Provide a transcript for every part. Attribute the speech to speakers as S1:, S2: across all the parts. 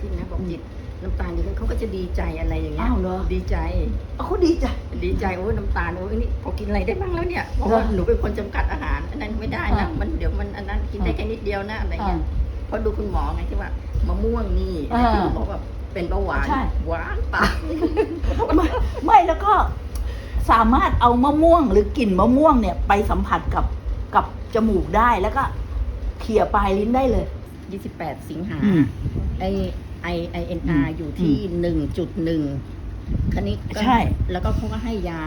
S1: ขึ้นนะบอกจิตน้ำตาลดีขึ้นเขาก็จะดีใจอะไรอย่างเงี้ย
S2: อ้าวเหรอ
S1: ดีใจ
S2: เอาเขาดีใจ
S1: ดีใจโอ้ยน้ำตาลโอ้ยนี่พอกินอะไรได้บ้างแล้วเนี่ยเพราะว่า
S2: เหรอ
S1: หนูเป็นคนจำกัดอาหาร อันนั้นไม่ได้นะ
S2: อ่ามั
S1: มันเดี๋ยวมันอันนั้นกินได้
S2: อ่า
S1: แค่นิดเดียวนะอะไรเงี้ย
S2: อ่า
S1: เพราะดูคุณหมอไงที่ว่ามะม่วงนี่
S2: อ่า
S1: ที่คุณหมอแบบเป็นเบาหวาน
S2: ใช่
S1: หวานตาย
S2: ไม่ไม่แล้วก็สามารถเอามะม่วงหรือกลิ่นมะม่วงเนี่ย ไปสัมผัสกับกับจมูกได้แล้วก็ เขี่ยปลายลิ้นได้เลย
S1: 28 สิงหา
S2: อืม
S1: ไอไอไอเอ็น
S2: อื
S1: อามอยู่ที่หนึ่งจุดหนึ่งคันนี้ก็
S2: ใช่
S1: แล้วก็เขาก็ให้ยา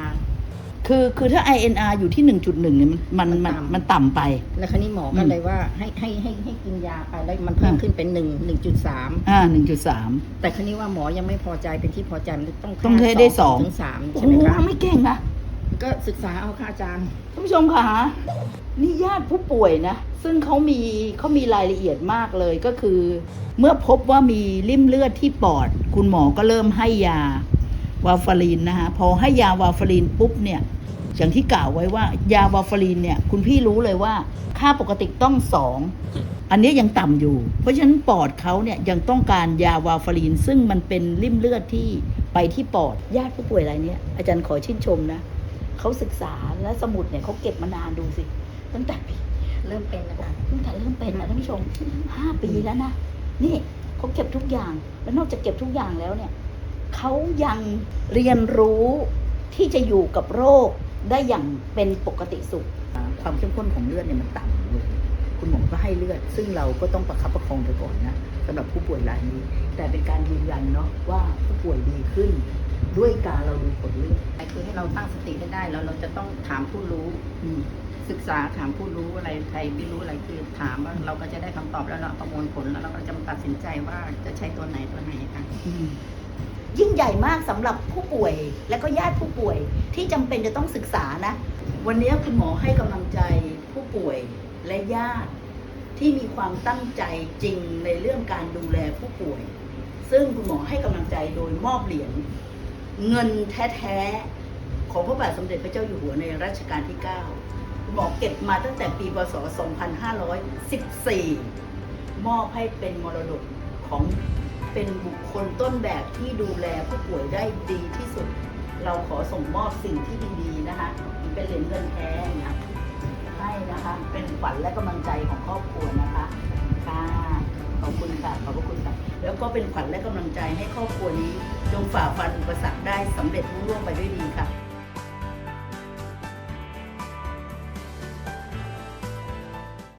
S2: คือคือถ้า INR อยู่ที่ 1.1เนี่ยมันมันมัน
S1: มันต่ำ
S2: มันต่ำไป
S1: แล้วคันนี้หมอก็
S2: อืม
S1: เลยว่าให้ให้ให้ให้กินยาไปแล้วมันเพิ่ม
S2: อ่า
S1: ขึ้นเป็นหนึ่งหนึ่งจุดสาม
S2: อ่า 1.3
S1: แต่คันนี้ว่าหมอยังไม่พอใจเป็นที่พอใจมันต้อง
S2: ต้องให้ได้สอง
S1: ถึงสาม
S2: โอ้
S1: ใช่
S2: โห
S1: ไหมคะ
S2: ไม่เก่งนะ
S1: ก็ศึกษาเอาค่ะอาจารย์
S2: ท่านผู้ชมคะนี่ญาติผู้ป่วยนะ ซึ่งเขามีเขามีรายละเอียดมากเลยก็คือ เมื่อพบว่ามีริ่มเลือดที่ปอด คุณหมอก็เริ่มให้ยาวาฟารินนะคะพอให้ยาวาฟารินปุ๊บเนี่ยอย่างที่กล่าวไว้ว่ายาวาฟารินเนี่ยคุณพี่รู้เลยว่าค่าปกติต้องสองอันนี้ยังต่ำอยู่ เพราะฉะนั้นปอดเขาเนี่ยยังต้องการยาวาฟารินซึ่งมันเป็นริ่มเลือดที่ไปที่ปอดญาติผู้ป่วยรายเนี้ยอาจารย์ขอชื่นชมนะ เขาศึกษาและสมุดเนี่ยเขาเก็บมานานดูสิ ตั้งแต่ปี
S1: เริ่มเป็นนะคะ
S2: ตั้งแต่เริ่มเป็นนะท่านผู้ชมห้าปีแล้วนะนี่เขาเก็บทุกอย่าง แล้วนอกจากเก็บทุกอย่างแล้วเนี่ยเขายังเรียนรู้ที่จะอยู่กับโรคได้อย่างเป็นปกติสุข ความเข้มข้นของเลือดเนี่ยมันต่ำเลยคุณหมอก็ให้เลือด ซึ่งเราก็ต้องประคับประคองไปก่อนนะสำหรับผู้ป่วยรายนี้ แต่เป็นการยืนยันเนาะว่าผู้ป่วยดีขึ้น ด้วยการเราดูผลเลือด
S1: คือให้เราตั้งสติให้ได้แล้วเราจะต้องถามผู้รู้
S2: อืม
S1: ศึกษาถามผู้รู้อะไรใครไม่รู้อะไรคือถามว่าเราก็จะได้คำตอบแล้วเราประมวลผลแล้วเราก็จะมาตัดสินใจว่าจะใช้ตัวไหนตัวไหนค่ะ
S2: ยิ่งใหญ่มากสำหรับผู้ป่วยและก็ญาติผู้ป่วยที่จำเป็นจะต้องศึกษานะ วันนี้คุณหมอให้กำลังใจผู้ป่วยและญาติที่มีความตั้งใจจริงในเรื่องการดูแลผู้ป่วย ซึ่งคุณหมอให้กำลังใจโดยมอบเหรียญ เงินแท้ๆ ของพระบาทสมเด็จพระเจ้าอยู่หัวในรัชกาลที่9คุณหมอเก็บมาตั้งแต่ปีพศ 2514 มอบให้เป็นมรดกของเป็นบุคคลต้นแบบที่ดูแลผู้ป่วยได้ดีที่สุด เราขอส่งมอบสิ่งที่ดีๆนะคะเป็นเหรียญเงินแท้นะให้นะคะ เป็นขวัญและกำลังใจของครอบครัวนะคะ ค่ะ ขอบคุณค่ะ ขอบพระคุณ ก็เป็นขวัญและกำลังใจให้ครอบครัวนี้ จงฝ่าฟันอุปสรรคได้สำเร็จรุ่งเรืองไปด้วยดีค่ะ